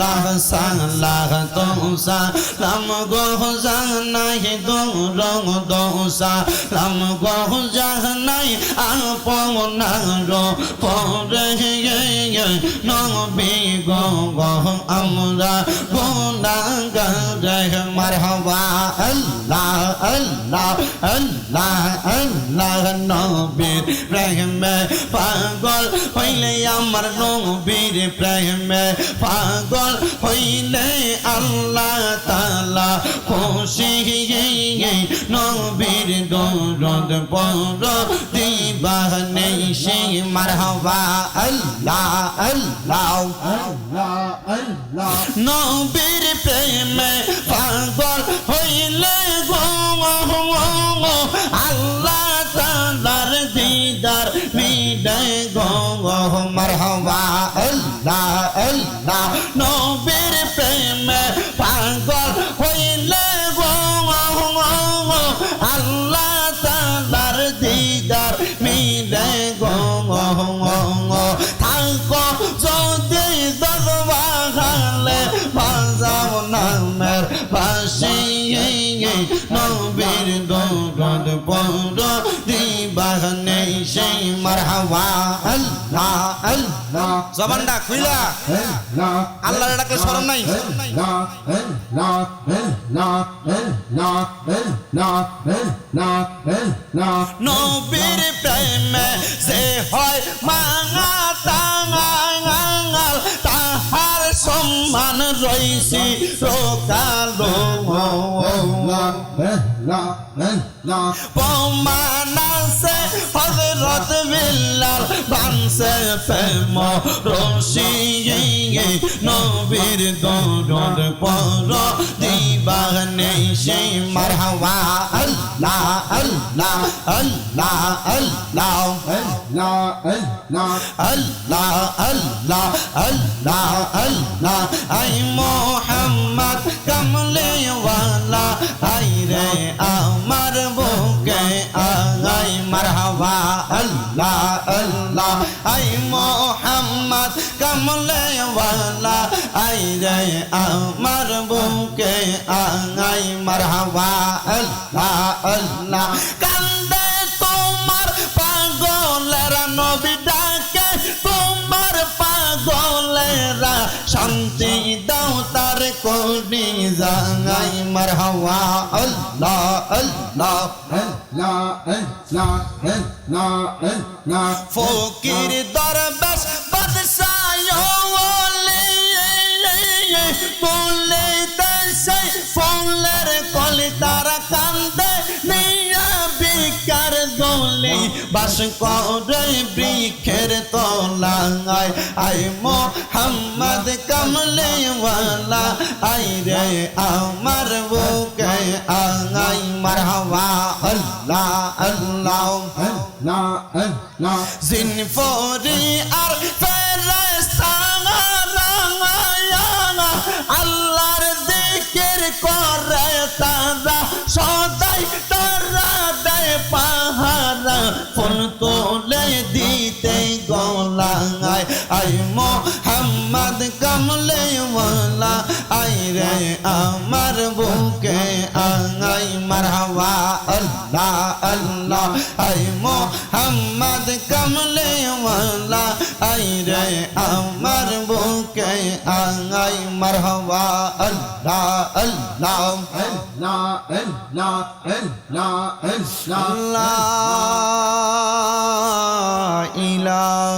la sa la do sa lam go sa nai do rong do sa lam go sa nai a po na ro po re ye ye no bi go go amra go na ga re marhaba allah আল্লাহ আল্লাহ আল্লাহ নবীর প্রেমে পাগল হইলে আমার নবীর প্রেমে পাগল হইলে আল্লাহ তালা খুশি নবীর দৌরদ পর দিবানে সে মারহাবা। আল্লাহ আল্লাহ। নবীর প্রেমে পাগল হইলে গো, মারহাবা, আল্লাহ আল্লাহ, নবীর প্রেমে পাগল হইলে গো আল্লাহ তালার দিদার মিলে গো থাকো যদি দরবারে বাজাও নামের নবীর দৌড় দিবাহনে সেই মারহাবা আল্লাহ আল্লাহ জবানটা খুইলা। আল্লাহর ডাকলে শরম নাই। নবীর প্রেমে সে হয় মাঙা টাঙাল তাহার সম্মান রইছি রোকালো প্রমাণাসে হজরত বিল্লাল বানসে প্রেম রশি নবীর দৌড় পর দিবানে সেই মারহাবা আল্লাহ আল্লাহ আল্লাহ আল্লাহ আল্লাহ আল্লাহ আল্লাহ আল্লাহ আই মোহাম্মদ কমলে ওয়ালা আই রে আমার আই মারহাবা, আল্লাহ আল্লাহ। আই মোহাম্মদ কমলে ওয়ালা, আই রে আমার বুকে আই মারহাবা, আল্লাহ আল্লাহ। কান্দে তোমার পাগলেরা, নবী ডাকে, তোমার পাগলেরা শান্তি কোনি জাঙ্গাই মারহাওয়া আল্লাহ আল্লাহ ফকির দরবেশ বাদশাহ বলে বাস করে বৃক্ষের তলায় আই মোহাম্মদ কমলে ওয়ালা আই রে আমার বুকে আঙাই মারহাবা আল্লাহ আল্লাহ জিনফরি আর আল্লাহর দিকের করে তারা গলাঙায় আই মোহাম্মদ কমলে ওয়ালা আই রে আমার বুকে আঙাই মারহাবা আল্লাহ আল্লাহ আই মোহাম্মদ কমলে ওয়ালা আই রে আমার বুকে আঙাই মারহাবা আল্লাহ আল্লাহ আল্লাহ ইলাহা